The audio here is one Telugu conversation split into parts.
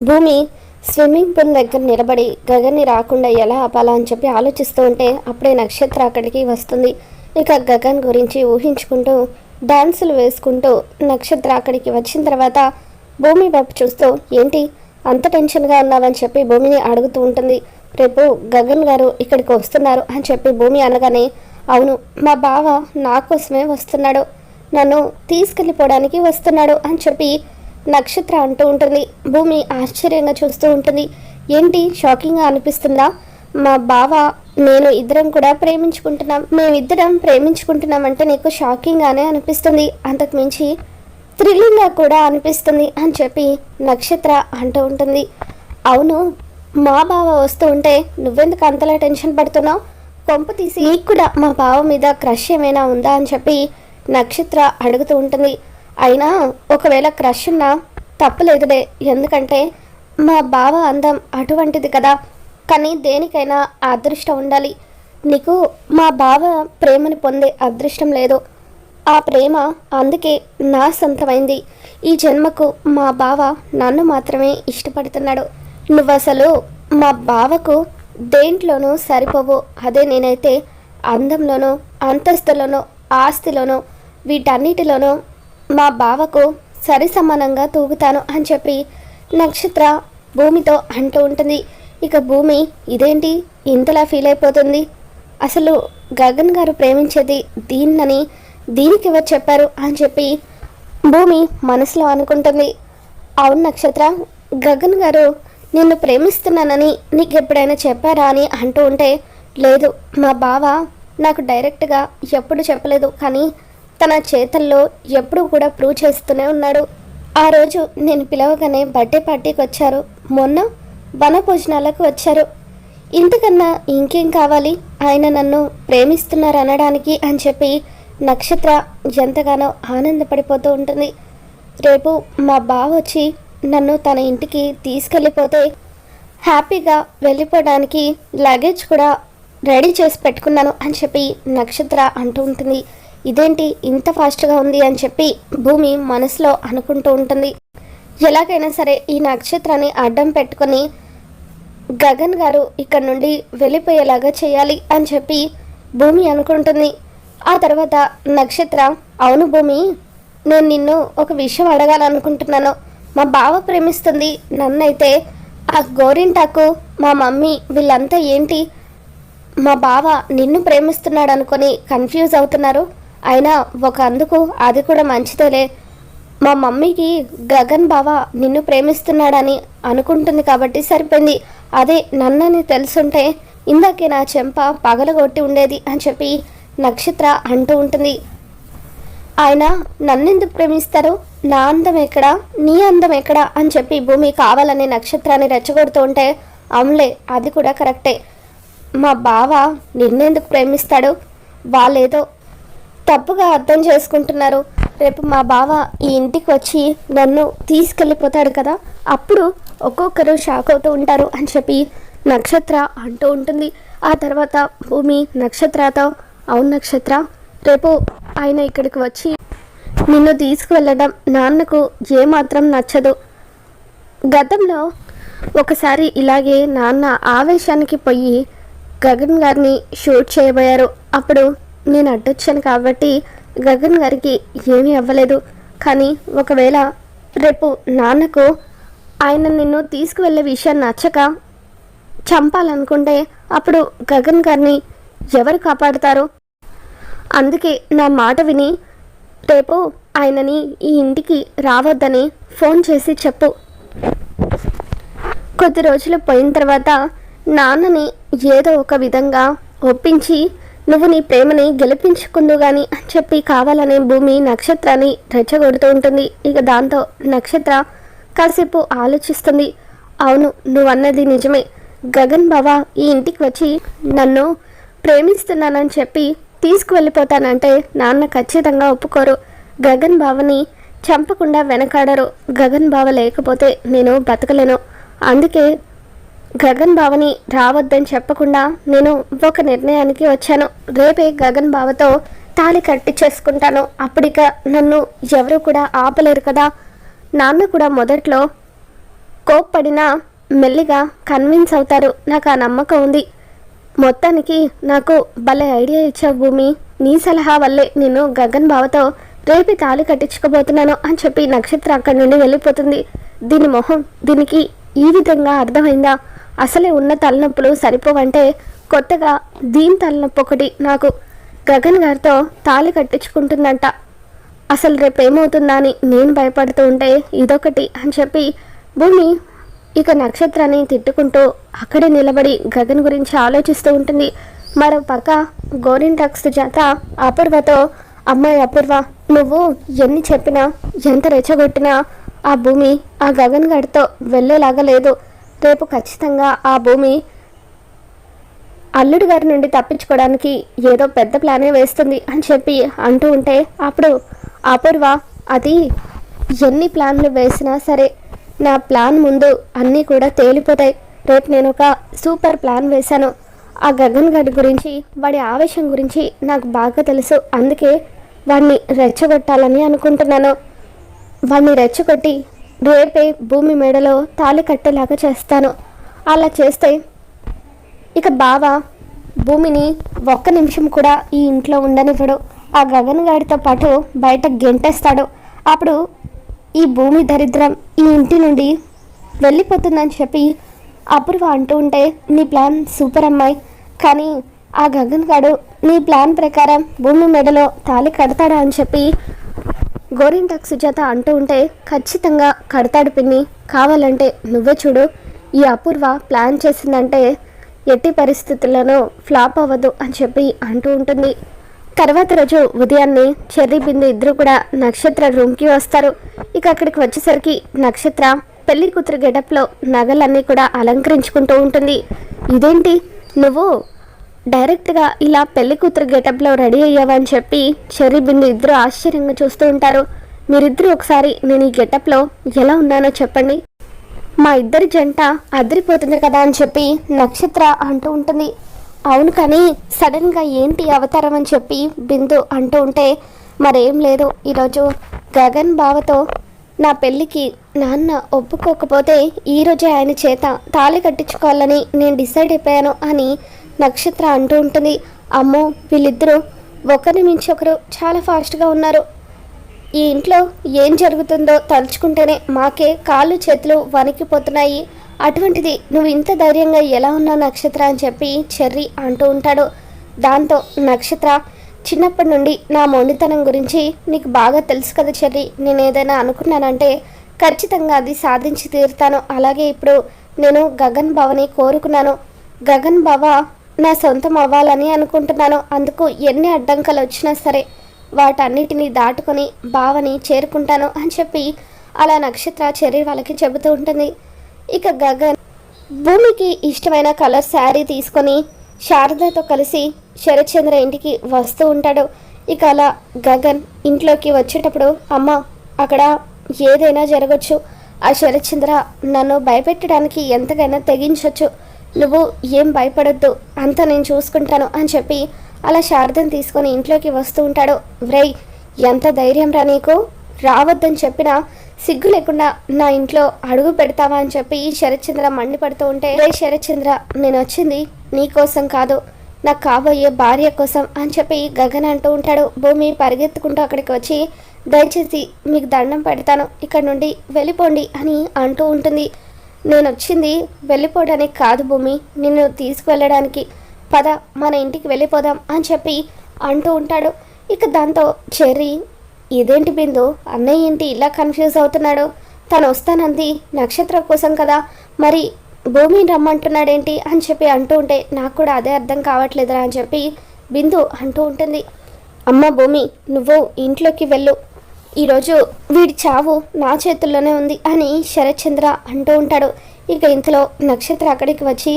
భూమి స్విమ్మింగ్ పూల్ దగ్గర నిలబడి గగన్ని రాకుండా ఎలా ఆపాలా అని చెప్పి ఆలోచిస్తూ ఉంటే అప్పుడే నక్షత్ర అక్కడికి వస్తుంది. ఇక గగన్ గురించి ఊహించుకుంటూ డాన్సులు వేసుకుంటూ నక్షత్ర అక్కడికి వచ్చిన తర్వాత భూమి వైపు చూస్తూ ఏంటి? అంత టెన్షన్గా ఉన్నావని చెప్పి భూమిని అడుగుతూ ఉంటుంది. రేపు గగన్ గారు ఇక్కడికి వస్తున్నారు అని చెప్పి భూమి అనగానే అవును మా బావ నా కోసమే వస్తున్నాడు. నన్ను తీసుకెళ్ళిపోవడానికి వస్తున్నాడు అని చెప్పి నక్షత్ర అంటూ ఉంటుంది. భూమి ఆశ్చర్యంగా చూస్తూ ఉంటుంది. ఏంటి? షాకింగ్గా అనిపిస్తుందా? మా బావ నేను ఇద్దరం కూడా ప్రేమించుకుంటున్నాం. మేమిద్దరం ప్రేమించుకుంటున్నాం అంటే నీకు షాకింగ్గానే అనిపిస్తుంది. అంతకుమించి థ్రిల్లింగ్గా కూడా అనిపిస్తుంది అని చెప్పి నక్షత్ర అంటూ ఉంటుంది. అవును మా బావ వస్తూ ఉంటే నువ్వెందుకు అంతలా టెన్షన్ పడుతున్నావు? కొంపు తీసి నీకు కూడా మా బావ మీద క్రష్ ఏమైనా ఉందా అని చెప్పి నక్షత్ర అడుగుతూ ఉంటుంది. అయినా ఒకవేళ క్రష్ ఉన్నా తప్పులేదులే ఎందుకంటే మా బావ అందం అటువంటిది కదా. కానీ దేనికైనా అదృష్టం ఉండాలి. నీకు మా బావ ప్రేమని పొందే అదృష్టం లేదు. ఆ ప్రేమ అందుకే నా సొంతమైంది. ఈ జన్మకు మా బావ నన్ను మాత్రమే ఇష్టపడుతున్నాడు. నువ్వు అసలు మా బావకు దేంట్లోనూ సరిపోవు. అదే నేనైతే అందంలోనూ అంతస్తులోనూ ఆస్తిలోనూ వీటన్నిటిలోనూ మా బావకు సరి సమానంగా తూగుతాను అని చెప్పి నక్షత్ర భూమితో అంటూ ఉంటుంది. ఇక భూమి ఇదేంటి? ఇంతలా ఫీల్ అయిపోతుంది. అసలు గగన్ గారు ప్రేమించేది దీన్నని దీనికి ఎవరు చెప్పారు అని చెప్పి భూమి మనసులో అనుకుంటుంది. అవును నక్షత్ర గగన్ గారు నిన్ను ప్రేమిస్తున్నానని నీకు ఎప్పుడైనా చెప్పారా అని అంటూ ఉంటే లేదు మా బావ నాకు డైరెక్ట్గా ఎప్పుడు చెప్పలేదు కానీ తన చేతల్లో ఎప్పుడూ కూడా ప్రూవ్ చేస్తూనే ఉన్నాడు. ఆ రోజు నేను పిలవగానే బర్త్డే పార్టీకి వచ్చారు. మొన్న వనభోజనాలకు వచ్చారు. ఇంతకన్నా ఇంకేం కావాలి? ఆయన నన్ను ప్రేమిస్తున్నారు అనడానికి అని చెప్పి నక్షత్ర ఎంతగానో ఆనందపడిపోతూ ఉంటుంది. రేపు మా బావ వచ్చి నన్ను తన ఇంటికి తీసుకెళ్ళిపోతే హ్యాపీగా వెళ్ళిపోవడానికి లగేజ్ కూడా రెడీ చేసి పెట్టుకున్నాను అని చెప్పి నక్షత్ర అంటూ ఉంటుంది. ఇదేంటి ఇంత ఫాస్ట్గా ఉంది అని చెప్పి భూమి మనసులో అనుకుంటూ ఉంటుంది. ఎలాగైనా సరే ఈ నక్షత్రాన్ని అడ్డం పెట్టుకొని గగన్ గారు ఇక్కడ నుండి వెళ్ళిపోయేలాగా చేయాలి అని చెప్పి భూమి అనుకుంటుంది. ఆ తర్వాత నక్షత్ర అవును భూమి నేను నిన్ను ఒక విషయం అడగాలనుకుంటున్నాను. మా బావ ప్రేమిస్తుంది. నన్నైతే ఆ గోరింటాకు మా మమ్మీ వీళ్ళంతా ఏంటి? మా బావ నిన్ను ప్రేమిస్తున్నాడు అనుకొని కన్ఫ్యూజ్ అవుతున్నారు. అయినా ఒక అందుకు అది కూడా మంచిదేలే. మా మమ్మీకి గగన్ బావ నిన్ను ప్రేమిస్తున్నాడని అనుకుంటుంది కాబట్టి సరిపోయింది. అదే నన్నని తెలుసుంటే ఇందాకే నా చెంప పగలగొట్టి ఉండేది అని చెప్పి నక్షత్ర అంటూ ఉంటుంది. ఆయన నన్నెందుకు ప్రేమిస్తారు? నా అందం ఎక్కడా? నీ అందం ఎక్కడా? అని చెప్పి భూమి కావాలని నక్షత్రాన్ని రెచ్చగొడుతూ ఉంటే అవునులే అది కూడా కరెక్టే. మా బావ నిన్నెందుకు ప్రేమిస్తాడు? వాళ్ళేదో తప్పుగా అర్థం చేసుకుంటున్నారు. రేపు మా బావ ఈ ఇంటికి వచ్చి నన్ను తీసుకెళ్ళిపోతాడు కదా అప్పుడు ఒక్కొక్కరు షాక్ అవుతూ ఉంటారు అని చెప్పి నక్షత్ర అంటూ ఉంటుంది. ఆ తర్వాత భూమి నక్షత్రతో అవును నక్షత్ర రేపు ఆయన ఇక్కడికి వచ్చి నిన్ను తీసుకువెళ్ళడం నాన్నకు ఏమాత్రం నచ్చదు. గతంలో ఒకసారి ఇలాగే నాన్న ఆవేశానికి పోయి గగన్ గారిని షూట్ చేయబోయారు. అప్పుడు నేను అడ్డొచ్చాను కాబట్టి గగన్ గారికి ఏమీ అవ్వలేదు. కానీ ఒకవేళ రేపు నాన్నకు ఆయన నిన్ను తీసుకువెళ్ళే విషయం నచ్చక చంపాలనుకుంటే అప్పుడు గగన్ గారిని ఎవరు కాపాడుతారు? అందుకే నా మాట విని రేపు ఆయనని ఈ ఇంటికి రావద్దని ఫోన్ చేసి చెప్పు. కొద్ది రోజులు పోయిన తర్వాత నాన్నని ఏదో ఒక విధంగా ఒప్పించి నువ్వు నీ ప్రేమని గెలిపించుకుందు గాని అని చెప్పి కావాలనే భూమి నక్షత్రాన్ని రెచ్చగొడుతూ ఉంటుంది. ఇక దాంతో నక్షత్ర కాసేపు ఆలోచిస్తుంది. అవును నువ్వన్నది నిజమే. గగన్ బావ ఈ ఇంటికి వచ్చి నన్ను ప్రేమిస్తున్నానని చెప్పి తీసుకువెళ్ళిపోతానంటే నాన్న ఖచ్చితంగా ఒప్పుకోరు. గగన్ బావని చంపకుండా వెనకాడరు. గగన్ బావ లేకపోతే నేను బతకలేను. అందుకే గగన్ బావని రావద్దని చెప్పకుండా నేను ఒక నిర్ణయానికి వచ్చాను. రేపే గగన్ బావతో తాళి కట్టి చేసుకుంటాను. అప్పటిక నన్ను ఎవరు కూడా ఆపలేరు కదా. నాన్న కూడా మొదట్లో కోప్పడినా మెల్లిగా కన్విన్స్ అవుతారు. నాకు ఆ నమ్మకం ఉంది. మొత్తానికి నాకు భలే ఐడియా ఇచ్చావు భూమి. నీ సలహా వల్లే నేను గగన్ బావతో రేపు తాళి కట్టించుకోబోతున్నాను అని చెప్పి నక్షత్ర అక్కడి నుండి వెళ్ళిపోతుంది. దీని మొహం దీనికి ఈ విధంగా అర్థమైందా? అసలే ఉన్న తలనొప్పులు సరిపోవంటే కొత్తగా దీని తలనొప్పి ఒకటి నాకు గగన్ గారితో తాళి కట్టించుకుంటుందంట. అసలు రేపేమవుతుందా అని నేను భయపడుతూ ఉంటే ఇదొకటి అని చెప్పి భూమి ఇక నక్షత్రాన్ని తిట్టుకుంటూ అక్కడే నిలబడి గగన్ గురించి ఆలోచిస్తూ ఉంటుంది. మరో పక్క గోరింటాక్స్ చేత అపూర్వతో అమ్మాయి అపూర్వ నువ్వు ఎన్ని చెప్పినా ఎంత రెచ్చగొట్టినా ఆ భూమి ఆ గగన్ గడితో వెళ్ళేలాగా లేదు. రేపు ఖచ్చితంగా ఆ భూమి అల్లుడు గారి నుండి తప్పించుకోవడానికి ఏదో పెద్ద ప్లానే వేస్తుంది అని చెప్పి అంటూ ఉంటే అప్పుడు అపూర్వ అది ఎన్ని ప్లాన్లు వేసినా సరే నా ప్లాన్ ముందు అన్నీ కూడా తేలిపోతాయి. రేపు నేను ఒక సూపర్ ప్లాన్ వేశాను. ఆ గగన్ గడి గురించి వాడి ఆవేశం గురించి నాకు బాగా తెలుసు. అందుకే వాడిని రెచ్చగొట్టాలని అనుకుంటున్నాను. వాడిని రెచ్చగొట్టి రేపే భూమి మెడలో తాళి కట్టేలాగా చేస్తాను. అలా చేస్తే ఇక బావ భూమిని ఒక్క నిమిషం కూడా ఈ ఇంట్లో ఉండనివ్వడు ఆ గగన్ గారితో పాటు బయట గెంటేస్తాడు. అప్పుడు ఈ భూమి దరిద్రం ఈ ఇంటి నుండి వెళ్ళిపోతుందని చెప్పి అపూర్వ అంటూ ఉంటే నీ ప్లాన్ సూపర్ అమ్మాయి. కానీ ఆ గగన్ గాడు నీ ప్లాన్ ప్రకారం భూమి మెడలో తాళి కడతాడా అని చెప్పి గోరింటాక్ సుజాత అంటూ ఉంటే ఖచ్చితంగా కడతాడు పిన్ని. కావాలంటే నువ్వే చూడు. ఈ అపూర్వ ప్లాన్ చేసిందంటే ఎట్టి పరిస్థితుల్లోనూ ఫ్లాప్ అవ్వదు అని చెప్పి అంటూ ఉంటుంది. తర్వాత రోజు ఉదయాన్నే చెర్రీ బిందు ఇద్దరు కూడా నక్షత్ర రూమ్కి వస్తారు. ఇక అక్కడికి వచ్చేసరికి నక్షత్ర పెళ్ళి కూతురు గెటప్లో నగలన్నీ కూడా అలంకరించుకుంటూ ఉంటుంది. ఇదేంటి? నువ్వు డైరెక్ట్గా ఇలా పెళ్ళి కూతురు గెటప్లో రెడీ అయ్యావని చెప్పి చెర్రీ బిందు ఇద్దరు ఆశ్చర్యంగా చూస్తూ ఉంటారు. మీరిద్దరూ ఒకసారి నేను ఈ గెటప్లో ఎలా ఉన్నానో చెప్పండి. మా ఇద్దరి జంట అదిరిపోతుంది కదా అని చెప్పి నక్షత్ర అంటూ ఉంటుంది. అవును కానీ సడన్గా ఏంటి అవతారం అని చెప్పి బిందు అంటూ ఉంటే మరేం లేదు. ఈరోజు గగన్ బావతో నా పెళ్ళికి నాన్న ఒప్పుకోకపోతే ఈరోజే ఆయన చేత తాళి కట్టించుకోవాలని నేను డిసైడ్ అయిపోయాను అని నక్షత్ర అంటూ ఉంటుంది. అమ్మో వీళ్ళిద్దరూ ఒకరిని మించి ఒకరు చాలా ఫాస్ట్గా ఉన్నారు. ఈ ఇంట్లో ఏం జరుగుతుందో తలుచుకుంటేనే మాకే కాళ్ళు చేతులు వణికిపోతున్నాయి. అటువంటిది నువ్వు ఇంత ధైర్యంగా ఎలా ఉన్నావు నక్షత్ర అని చెప్పి చెర్రి అంటూ ఉంటాడు. దాంతో నక్షత్ర చిన్నప్పటి నుండి నా మొండితనం గురించి నీకు బాగా తెలుసు కదా చెర్రి నేను ఏదైనా అనుకున్నానంటే ఖచ్చితంగా అది సాధించి తీరుతాను. అలాగే ఇప్పుడు నేను గగన్ బావని కోరుకున్నాను. గగన్ బావ నా సొంతం అవ్వాలని అనుకుంటున్నాను. అందుకు ఎన్ని అడ్డంకులు వచ్చినా సరే వాటన్నిటిని దాటుకొని బావని చేరుకుంటాను అని చెప్పి అలా నక్షత్ర చెర్రి వాళ్ళకి చెబుతూ ఉంటుంది. ఇక గగన్ భూమికి ఇష్టమైన కలర్ శారీ తీసుకొని శారదతో కలిసి శరత్చంద్ర ఇంటికి వస్తూ ఉంటాడు. ఇక అలా గగన్ ఇంట్లోకి వచ్చేటప్పుడు అమ్మ అక్కడ ఏదైనా జరగచ్చు. ఆ శరత్చంద్ర నన్ను భయపెట్టడానికి ఎంతగైనా తెగించవచ్చు నువ్వు ఏం భయపడొద్దు అంతా నేను చూసుకుంటాను అని చెప్పి అలా శారదను తీసుకొని ఇంట్లోకి వస్తూ ఉంటాడు. వ్రై ఎంత ధైర్యం రా నీకు? రావద్దని చెప్పినా సిగ్గు లేకుండా నా ఇంట్లో అడుగు పెడతావా అని చెప్పి శరత్చంద్ర మండిపడుతూ ఉంటే రే శరత్చంద్ర నేను వచ్చింది నీకోసం కాదు నాకు కాబోయే భార్య కోసం అని చెప్పి గగన్ అంటూ ఉంటాడు. భూమి పరిగెత్తుకుంటూ అక్కడికి వచ్చి దయచేసి మీకు దండం పెడతాను ఇక్కడ నుండి వెళ్ళిపోండి అని అంటూ ఉంటుంది. నేను వచ్చింది వెళ్ళిపోవడానికి కాదు భూమి నిన్ను తీసుకువెళ్ళడానికి. పద మన ఇంటికి వెళ్ళిపోదాం అని చెప్పి అంటూ ఉంటాడు. ఇక దాంతో చెర్రీ ఇదేంటి బిందు? అన్నయ్య ఏంటి ఇలా కన్ఫ్యూజ్ అవుతున్నాడు? తను వస్తానంది నక్షత్రం కోసం కదా. మరి భూమిని రమ్మంటున్నాడేంటి? అని చెప్పి అంటూ ఉంటే నాకు కూడా అదే అర్థం కావట్లేదురా అని చెప్పి బిందు అంటూ ఉంటుంది. అమ్మ భూమి నువ్వు ఇంట్లోకి వెళ్ళు. ఈరోజు వీడి చావు నా చేతుల్లోనే ఉంది అని శరత్చంద్ర అంటూ ఉంటాడు. ఇక ఇంతలో నక్షత్ర అక్కడికి వచ్చి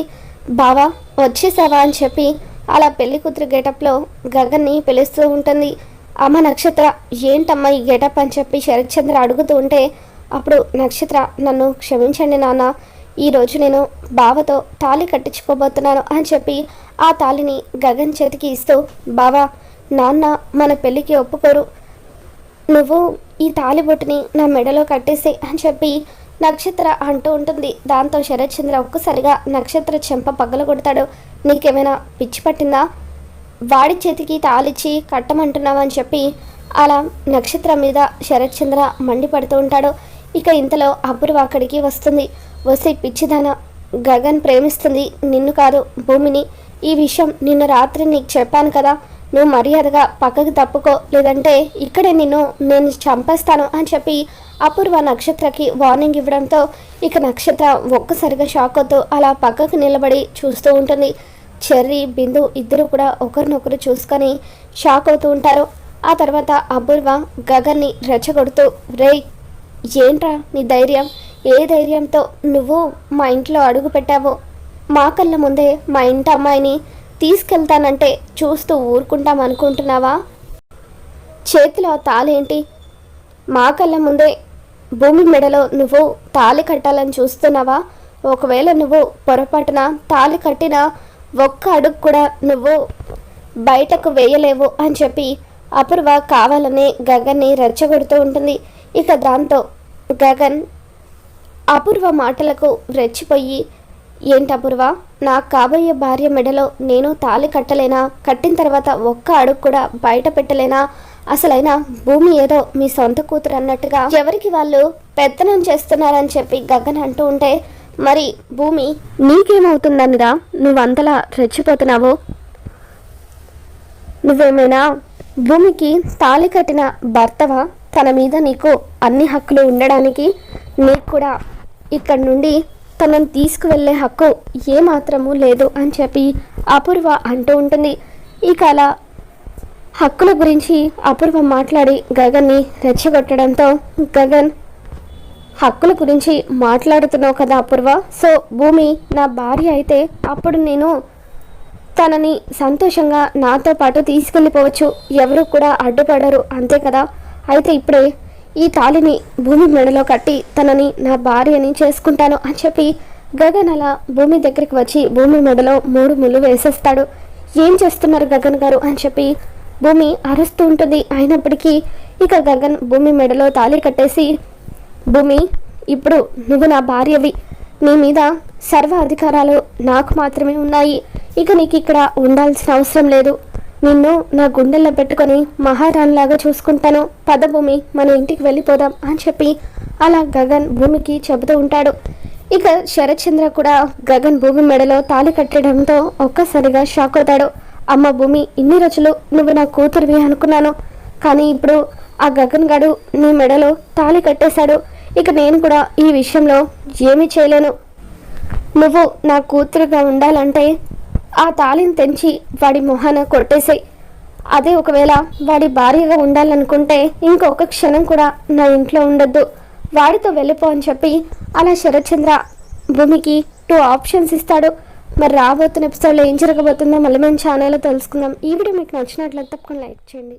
బావా వచ్చేసావా? అని చెప్పి అలా పెళ్ళి కూతురు గెటప్లో గగన్ని పిలుస్తూ ఉంటుంది. అమ్మ నక్షత్ర ఏంటమ్మా ఈ గెటప్? అని చెప్పి శరత్చంద్ర అడుగుతూ ఉంటే అప్పుడు నక్షత్ర నన్ను క్షమించండి నాన్న ఈరోజు నేను బావతో తాళి కట్టించుకోబోతున్నాను అని చెప్పి ఆ తాళిని గగన్ చేతికి ఇస్తూ బావా నాన్న మన పెళ్ళికి ఒప్పుకోరు. నువ్వు ఈ తాలిబొట్టుని నా మెడలో కట్టేసే అని చెప్పి నక్షత్ర అంటూ ఉంటుంది. దాంతో శరత్ చంద్ర ఒక్కసారిగా నక్షత్ర చెంప పగల కొడతాడు నీకేమైనా పిచ్చి పట్టిందా? వాడి చేతికి తాలిచ్చి కట్టమంటున్నావని అని చెప్పి అలా నక్షత్ర మీద శరత్ చంద్ర మండిపడుతూ ఉంటాడు. ఇక ఇంతలో అపూర్వ అక్కడికి వస్తుంది. వస్తే పిచ్చిదాన గగన్ ప్రేమిస్తుంది. నిన్ను కాదు భూమిని. ఈ విషయం నిన్న రాత్రి నీకు చెప్పాను కదా. నువ్వు మర్యాదగా పక్కకి తప్పుకో లేదంటే ఇక్కడే నిన్ను నేను చంపేస్తాను అని చెప్పి అపూర్వ నక్షత్రకి వార్నింగ్ ఇవ్వడంతో ఇక నక్షత్ర ఒక్కసారిగా షాక్ అవుతూ అలా పక్కకు నిలబడి చూస్తూ ఉంటుంది. చెర్రీ బిందు ఇద్దరు కూడా ఒకరినొకరు చూసుకొని షాక్ అవుతూ ఉంటారు. ఆ తర్వాత అపూర్వ గగన్ని రెచ్చగొడుతూ రేయ్ ఏంట్రా నీ ధైర్యం? ఏ ధైర్యంతో నువ్వు మా ఇంట్లో అడుగు పెట్టావు? మా కళ్ళ ముందే మా ఇంటి అమ్మాయిని తీసుకెళ్తానంటే చూస్తూ ఊరుకుంటాం అనుకుంటున్నావా? చేతిలో ఆ తాళేంటి మా కళ్ళ ముందే భూమి మెడలో నువ్వు తాళి కట్టాలని చూస్తున్నావా? ఒకవేళ నువ్వు పొరపాటున తాళి కట్టిన ఒక్క అడుగు కూడా నువ్వు బయటకు వేయలేవు అని చెప్పి అపూర్వ కావాలని గగన్ని రెచ్చగొడుతూ ఉంటుంది. ఇక దాంతో గగన్ అపూర్వ మాటలకు రెచ్చిపోయి ఏంటి అపూర్వ? నాకు కాబోయే భార్య మెడలో నేను తాళి కట్టలేనా? కట్టిన తర్వాత ఒక్క అడుగు కూడా బయట పెట్టలేనా? అసలైనా భూమి ఏదో మీ సొంత కూతురు అన్నట్టుగా ఎవరికి వాళ్ళు పెత్తనం చేస్తున్నారని చెప్పి గగన్ అంటూ ఉంటే మరి భూమి నీకేమవుతుందనిరా? నువ్వంతలా రెచ్చిపోతున్నావు? నువ్వేమైనా భూమికి తాళి కట్టిన భర్తవా? తన మీద నీకు అన్ని హక్కులు ఉండడానికి నీకు కూడా ఇక్కడి నుండి తనను తీసుకువెళ్ళే హక్కు ఏమాత్రము లేదు అని చెప్పి అపూర్వ అంటూ ఉంటుంది. ఇక అలా హక్కుల గురించి అపూర్వ మాట్లాడి గగన్ని రెచ్చగొట్టడంతో గగన్ హక్కుల గురించి మాట్లాడుతున్నావు కదా అపూర్వ. సో భూమి నా భార్య అయితే అప్పుడు నేను తనని సంతోషంగా నాతో పాటు తీసుకెళ్ళిపోవచ్చు. ఎవరు కూడా అడ్డుపడరు అంతే కదా? అయితే ఇప్పుడే ఈ తాళిని భూమి మెడలో కట్టి తనని నా భార్యని చేసుకుంటాను అని చెప్పి గగన్ అలా భూమి దగ్గరికి వచ్చి భూమి మెడలో మూడు ముళ్ళు వేసేస్తాడు. ఏం చేస్తున్నారు గగన్ గారు అని చెప్పి భూమి అరుస్తూ ఉంటుంది. అయినప్పటికీ ఇక గగన్ భూమి మెడలో తాళి కట్టేసి భూమి ఇప్పుడు నువ్వు నా భార్యవి. నీ మీద సర్వ అధికారాలు నాకు మాత్రమే ఉన్నాయి. ఇక నీకు ఇక్కడ ఉండాల్సిన అవసరం లేదు. నిన్ను నా గుండెల్లో పెట్టుకొని మహారాణిలాగా చూసుకుంటాను. పదభూమి మన ఇంటికి వెళ్ళిపోదాం అని చెప్పి అలా గగన్ భూమికి చెబుతూ ఉంటాడు. ఇక శరత్చంద్ర కూడా గగన్ భూమి మెడలో తాళి కట్టడంతో ఒక్కసారిగా షాక్ అవుతాడు. అమ్మ భూమి ఇన్ని రోజులు నువ్వు నా కూతురివి అనుకున్నాను. కానీ ఇప్పుడు ఆ గగన్ గడు నీ మెడలో తాళి కట్టేశాడు. ఇక నేను కూడా ఈ విషయంలో ఏమీ చేయలేను. నువ్వు నా కూతురుగా ఉండాలంటే ఆ తాళిని తెంచి వాడి మొహాన కొట్టేసాయి. అదే ఒకవేళ వాడి భార్యగా ఉండాలనుకుంటే ఇంకొక క్షణం కూడా నా ఇంట్లో ఉండొద్దు. వాడితో వెళ్ళిపో అని చెప్పి అలా శరత్చంద్ర భూమికి టూ ఆప్షన్స్ ఇస్తాడు. మరి రాబోతున్న ఎపిసోడ్లో ఏం జరగబోతుందో మళ్ళీ మేము ఛానల్లో తెలుసుకుందాం. ఈ వీడియో మీకు నచ్చినట్లయితే తప్పకుండా లైక్ చేయండి.